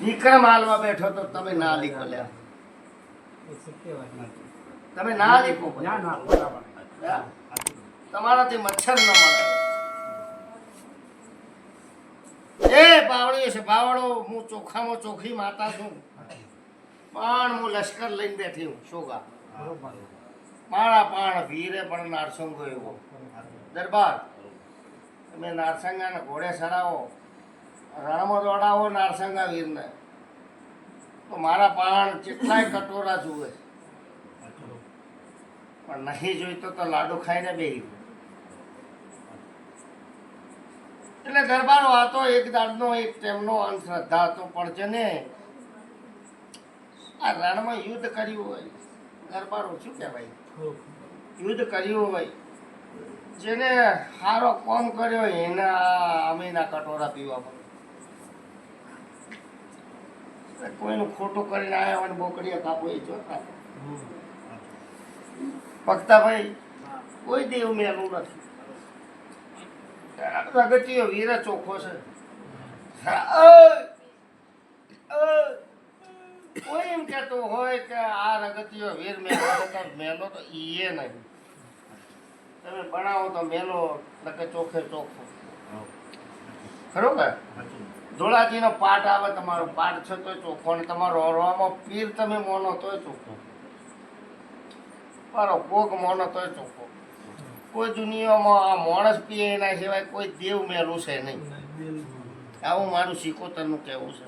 વિક્રમ હાલમાં બેઠો તો તમે ના લીખો લ્યા. તમે ના લીખો? તમારાથી મચ્છર ન મળે. એ પાવડી છે બાવળો હું ચોખામાં ચોખી માતા છું. પણ હું લશ્કર લઈને બેઠી હું શોગા મારા પાણ વીરે પણ નારસંગો એવો. દરબાર. તમે નારસંગાને ઘોડે સડાવો રણમાં દોડાવો, નારસંગા વીરને. તો મારા પાણ કેટલાય કટોરા જુએ. પણ નહીં જોઈતો તો લાડુ ખાઈને બેહી. એટલે દરબારો હતો એક દાડનો, એક તેમનો, અંધશ્રદ્ધા હતો, પણ જેને આ રણમાં યુદ્ધ કર્યું હોય, દરબારો શું કહેવાય? યુદ્ધ કર્યું હોય, જેને સારો કોમ કર્યો એને અમીના કટોરા પીવા પડે કોઈનું ખોટું કરીને આવ્યા હોય બોકડીએ કાપો એ જોતા. ભક્તાભાઈ કોઈ દેવ મેલું નથી. પ્રગતિઓ વીર ચોખ્ખો છે! કોઈ એમ કહેતો હોય કે આ રગતીયો વીર મેલો છે મેલો તો ઈએ નહીં. તમે બનાવો તો મેલો નકે ચોખ્ખે ચોખ્ખો. ખરોબર ધોળાજીનો પાઠ આવે તમારો પાઠ છે તોય ચોખ્ખો અને તમારો હરવામાં પીર તમે મોનો તોય ચોખ્ખો. મારો કોક મોનો તોય ચોખ્ખો. કોઈ દુનિયામાં આ માણસ પીએ એના સિવાય કોઈ દેવ મેલું છે નહીં. આવું મારું સિકોતરનું કહેવું છે.